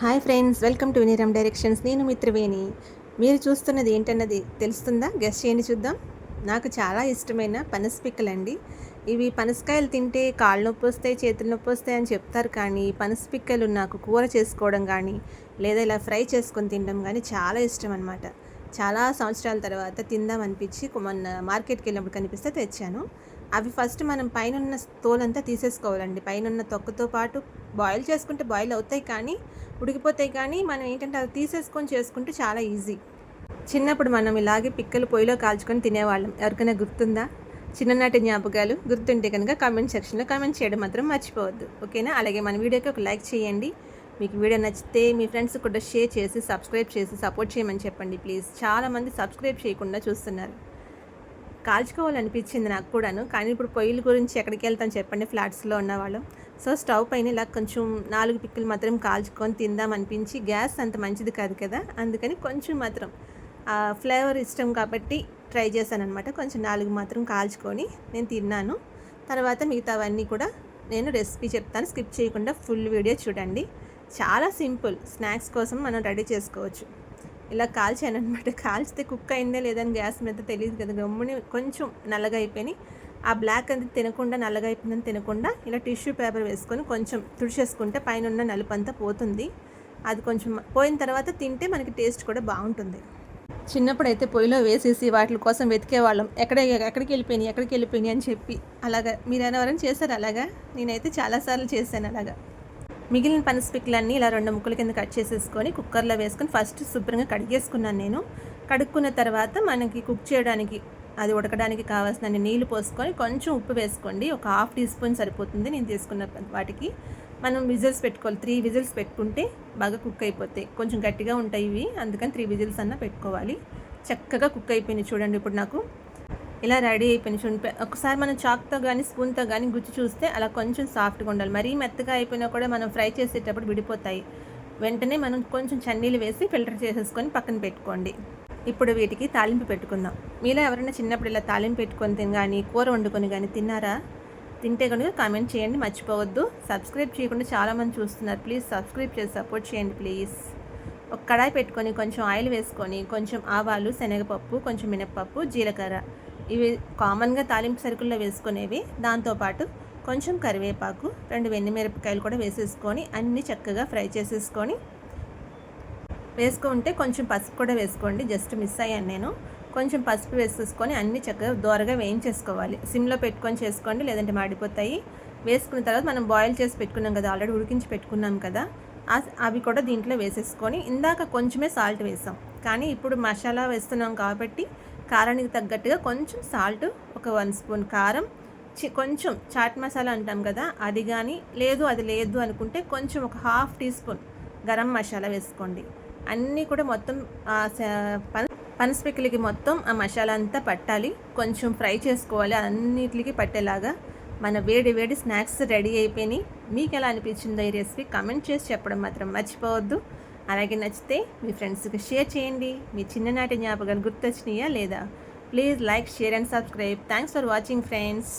Hi friends welcome to వినీరం directions. నేను మిత్రవేణి మీరు చూస్తున్నది ఏంటన్నది తెలుస్తుందా? గెస్ట్ చేయండి చూద్దాం. నాకు చాలా ఇష్టమైన పనస పిక్కలండి ఇవి పనసకాయలు తింటే కాళ్ళు నొప్పి వస్తాయి చేతులు నొప్పి వస్తాయి అని చెప్తారు కానీ పనస పిక్కలు నాకు కూర చేసుకోవడం కానీ లేదా ఇలా ఫ్రై చేసుకొని తినడం కానీ చాలా ఇష్టం అనమాట చాలా సంవత్సరాల తర్వాత తిందాం అనిపించి మొన్న మార్కెట్కి వెళ్ళినప్పుడు కనిపిస్తే తెచ్చాను. అవి ఫస్ట్ మనం పైన ఉన్న తోలంతా తీసేసుకోవాలండి. పైన ఉన్న తొక్కతో పాటు బాయిల్ చేసుకుంటే బాయిల్ అవుతాయి కానీ ఉడికిపోతాయి కానీ మనం ఏంటంటే అది తీసేసుకొని చేసుకుంటే చాలా ఈజీ. చిన్నప్పుడు మనం ఇలాగే పిక్కలు పొయ్యిలో కాల్చుకొని తినేవాళ్ళం. ఎవరికైనా గుర్తుందా? చిన్ననాటి జ్ఞాపకాలు గుర్తుంటే కనుక కామెంట్ సెక్షన్లో కామెంట్ చేయడం మాత్రం మర్చిపోవద్దు. ఓకేనా? అలాగే మన వీడియోకి ఒక లైక్ చేయండి. మీకు వీడియో నచ్చితే మీ ఫ్రెండ్స్ కూడా షేర్ చేసి సబ్స్క్రైబ్ చేసి సపోర్ట్ చేయమని చెప్పండి ప్లీజ్. చాలామంది సబ్స్క్రైబ్ చేయకుండా చూస్తున్నారు. కాల్చుకోవాలనిపించింది నాకు కూడాను. కానీ ఇప్పుడు పొయ్యిల గురించి ఎక్కడికి వెళ్తాం చెప్పండి ఫ్లాట్స్లో ఉన్నవాళ్ళం. సో స్టవ్ పైన ఇలా కొంచెం నాలుగు పిక్కులు మాత్రం కాల్చుకొని తిందాం అనిపించి గ్యాస్ అంత మంచిది కాదు కదా. అందుకని కొంచెం మాత్రం ఫ్లేవర్ ఇష్టం కాబట్టి ట్రై చేశాను అనమాట కొంచెం నాలుగు మాత్రం కాల్చుకొని నేను తిన్నాను. తర్వాత మిగతావన్నీ కూడా నేను రెసిపీ చెప్తాను. స్కిప్ చేయకుండా ఫుల్ వీడియో చూడండి. చాలా సింపుల్. స్నాక్స్ కోసం మనం రెడీ చేసుకోవచ్చు. ఇలా కాల్చాను అనమాట కాల్చితే కుక్ అయిందే లేదని గ్యాస్ మీద తెలియదు కదా. గమ్ముని కొంచెం నల్లగా అయిపోయి ఆ బ్లాక్ అంతా తినకుండా నల్లగా అయిపోయిందని తినకుండా ఇలా టిష్యూ పేపర్ వేసుకొని కొంచెం తుడిచేసుకుంటే పైన ఉన్న నలుపు అంతా పోతుంది. అది కొంచెం పోయిన తర్వాత తింటే మనకి టేస్ట్ కూడా బాగుంటుంది. చిన్నప్పుడు అయితే పొయ్యిలో వేసేసి వాటి కోసం వెతికేవాళ్ళం. ఎక్కడ ఎక్కడికి వెళ్ళిపోయినాయి ఎక్కడికి వెళ్ళిపోయినాయి అని చెప్పి. అలాగా మీరు ఎవరైనా చేశారు అలాగా? నేనైతే చాలాసార్లు చేశాను అలాగా. మిగిలిన పనసపిక్కలన్నీ ఇలా రెండు ముక్కల కింద కట్ చేసేసుకొని కుక్కర్లో వేసుకొని ఫస్ట్ శుభ్రంగా కడిగేసుకున్నాను నేను. కడుక్కున్న తర్వాత మనకి కుక్ చేయడానికి అది ఉడకడానికి కావాల్సిన నీళ్ళు పోసుకొని కొంచెం ఉప్పు వేసుకోండి. ఒక హాఫ్ టీ స్పూన్ సరిపోతుంది నేను తీసుకున్న వాటికి. మనం విజిల్స్ పెట్టుకోవాలి. త్రీ విజిల్స్ పెట్టుకుంటే బాగా కుక్ అయిపోతాయి. కొంచెం గట్టిగా ఉంటాయి ఇవి. అందుకని త్రీ విజిల్స్ అన్న పెట్టుకోవాలి. చక్కగా కుక్ అయిపోయింది చూడండి ఇప్పుడు నాకు. ఇలా రెడీ అయిపోయిన చూడండి. ఒకసారి మనం చాక్తో కానీ స్పూన్తో కానీ గుచ్చి చూస్తే అలా కొంచెం సాఫ్ట్గా ఉండాలి. మరీ మెత్తగా అయిపోయినా కూడా మనం ఫ్రై చేసేటప్పుడు విడిపోతాయి. వెంటనే మనం కొంచెం చన్నీళ్ళు వేసి ఫిల్టర్ చేసేసుకొని పక్కన పెట్టుకోండి. ఇప్పుడు వీటికి తాలింపు పెట్టుకుందాం. మీలో ఎవరైనా చిన్నప్పుడు ఇలా తాలింపు పెట్టుకొని తిని కానీ కూర వండుకొని కానీ తిన్నారా? తింటే కనుక కామెంట్ చేయండి. మర్చిపోవద్దు. సబ్స్క్రైబ్ చేయకుండా చాలామంది చూస్తున్నారు. ప్లీజ్ సబ్స్క్రైబ్ చేసి సపోర్ట్ చేయండి ప్లీజ్. ఒక కడాయి పెట్టుకొని కొంచెం ఆయిల్ వేసుకొని కొంచెం ఆవాలు శనగపప్పు కొంచెం మినప్పప్పు జీలకర్ర ఇవి కామన్గా తాలింపు సరుకుల్లో వేసుకునేవి. దాంతోపాటు కొంచెం కరివేపాకు రెండు మిరపకాయలు కూడా వేసేసుకొని అన్నీ చక్కగా ఫ్రై చేసేసుకొని వేసుకుంటే కొంచెం పసుపు కూడా వేసుకోండి. జస్ట్ మిస్ అయ్యాను నేను. కొంచెం పసుపు వేసేసుకొని అన్నీ చక్కగా దోరగా వేయించేసుకోవాలి. సిమ్లో పెట్టుకొని చేసుకోండి లేదంటే మాడిపోతాయి. వేసుకున్న తర్వాత మనం బాయిల్ చేసి పెట్టుకున్నాం కదా ఆల్రెడీ ఉడికించి పెట్టుకున్నాం కదా అవి కూడా దీంట్లో వేసేసుకొని ఇందాక కొంచెమే సాల్ట్ వేసాం. కానీ ఇప్పుడు మసాలా వేస్తున్నాం కాబట్టి కారానికి తగ్గట్టుగా కొంచెం సాల్ట్ ఒక వన్ స్పూన్ కారం కొంచెం చాట్ మసాలా అంటాం కదా అది కానీ లేదు అది లేదు అనుకుంటే కొంచెం ఒక half teaspoon garam masala వేసుకోండి. అన్నీ కూడా మొత్తం పనసపిక్కలకి మొత్తం ఆ మసాలా అంతా పట్టాలి. కొంచెం ఫ్రై చేసుకోవాలి అన్నిటికి పట్టేలాగా మన వేడి వేడి స్నాక్స్ రెడీ అయిపోయినాయి. మీకు ఎలా అనిపించిందో ఈ రెసిపీ కమెంట్ చేసి చెప్పడం మాత్రం మర్చిపోవద్దు. అలాగే నచ్చితే మీ ఫ్రెండ్స్కి షేర్ చేయండి. మీ చిన్ననాటి జ్ఞాపకాలు గుర్తొచ్చినాయా లేదా? Please like share and subscribe. Thanks for watching friends.